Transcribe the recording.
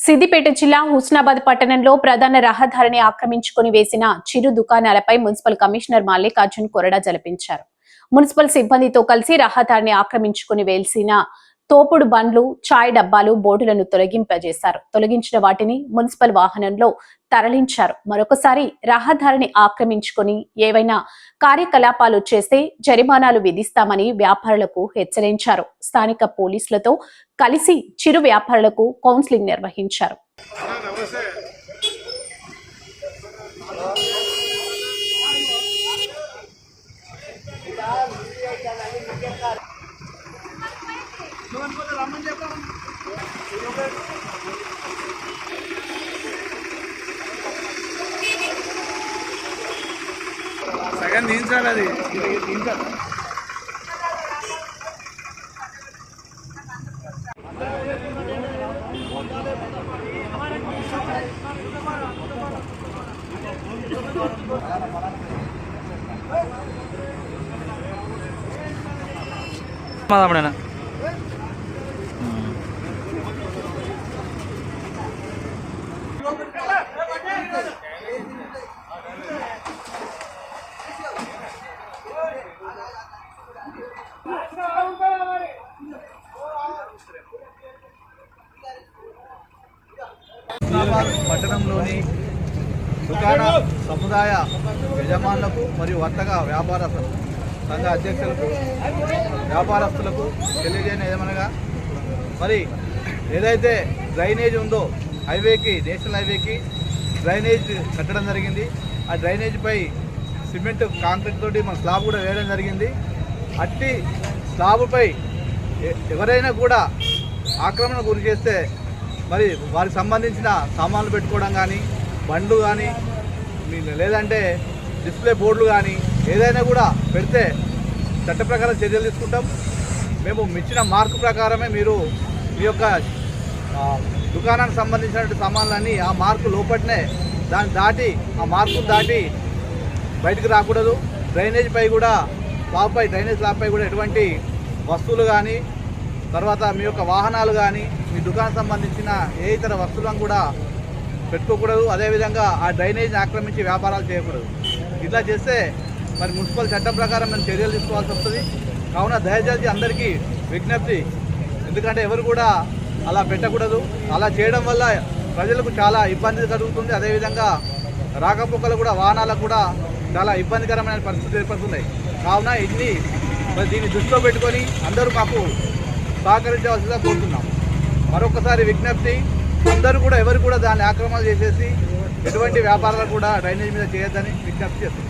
సిద్దిపేట జిల్లా హుస్నాబాద్ పట్టణంలో ప్రధాన రహదారిని ఆక్రమించుకుని వేసిన చిరు దుకాణాలపై మున్సిపల్ కమిషనర్ మల్లికార్జున్ కొరడా జలపించారు మున్సిపల్ సిబ్బందితో కలిసి రహదారిని ఆక్రమించుకుని వేల్సిన తోపుడు బండ్లు చాయ్ డబ్బాలు బోర్డులను తొలగింపజేశారు. తొలగించిన వాటిని మున్సిపల్ వాహనంలో తరలించారు. మరొకసారి రహదారిని ఆక్రమించుకుని ఏవైనా కార్యకలాపాలు చేస్తే జరిమానాలు విధిస్తామని వ్యాపారులకు హెచ్చరించారు. స్థానిక పోలీసులతో కలిసి చిరు వ్యాపారులకు కౌన్సిలింగ్ నిర్వహించారు. సగం దించాలి అది దించాలి మాదామడేనా పట్టణంలోని దుకాణ సముదాయ యజమానులకు మరియు వర్తక వ్యాపార సంఘ అధ్యక్షులకు వ్యాపారస్తులకు తెలియజేయని ఏమనగా మరి ఏదైతే డ్రైనేజ్ ఉందో హైవేకి నేషనల్ హైవేకి డ్రైనేజ్ కట్టడం జరిగింది. ఆ డ్రైనేజ్పై సిమెంట్ కాంక్రీట్ తోటి మన స్లాబ్ కూడా వేయడం జరిగింది. అట్టి స్లాబ్పై ఎ- ఎవరైనా కూడా ఆక్రమణ గురి చేస్తే మరి వారికి సంబంధించిన సామాన్లు పెట్టుకోవడం కానీ బండ్లు కానీ మీ- లేదంటే డిస్ప్లే బోర్డులు కానీ ఏదైనా కూడా పెడితే చట్ట ప్రకారం చర్యలు తీసుకుంటాం. మేము ఇచ్చిన మార్కు ప్రకారమే మీరు మీ యొక్క దుకాణానికి సంబంధించినటువంటి సామాన్లన్నీ ఆ మార్కు లోపట్నే దాన్ని దాటి ఆ మార్కును దాటి బయటకు రాకూడదు. డ్రైనేజ్ పై కూడా స్లాబ్ డ్రైనేజ్ స్లాబ్ కూడా ఎటువంటి వస్తువులు కానీ తర్వాత మీ యొక్క వాహనాలు కానీ మీ దుకాణం సంబంధించిన ఏ ఇతర వస్తువులను కూడా పెట్టుకోకూడదు. అదేవిధంగా ఆ డ్రైనేజ్ని ఆక్రమించి వ్యాపారాలు చేయకూడదు. ఇట్లా చేస్తే మరి మున్సిపల్ చట్టం ప్రకారం మేము చర్యలు తీసుకోవాల్సి వస్తుంది. కావున దయచేసి అందరికీ విజ్ఞప్తి. ఎందుకంటే ఎవరు కూడా అలా పెట్టకూడదు. అలా చేయడం వల్ల ప్రజలకు చాలా ఇబ్బంది కలుగుతుంది. అదేవిధంగా రాకపోకలు కూడా వాహనాలకు కూడా చాలా ఇబ్బందికరమైన పరిస్థితులు ఏర్పడుతున్నాయి. కావున ఇన్ని దీన్ని దృష్టిలో పెట్టుకొని అందరూ మాకు సహకరించవలసిందిగా కోరుతున్నాం. మరొకసారి విజ్ఞప్తి అందరూ కూడా ఎవరు కూడా దాన్ని ఆక్రమణ చేసేసి ఎటువంటి వ్యాపారాలు కూడా డ్రైనేజ్ మీద చేయొద్దని విజ్ఞప్తి చేస్తున్నాం.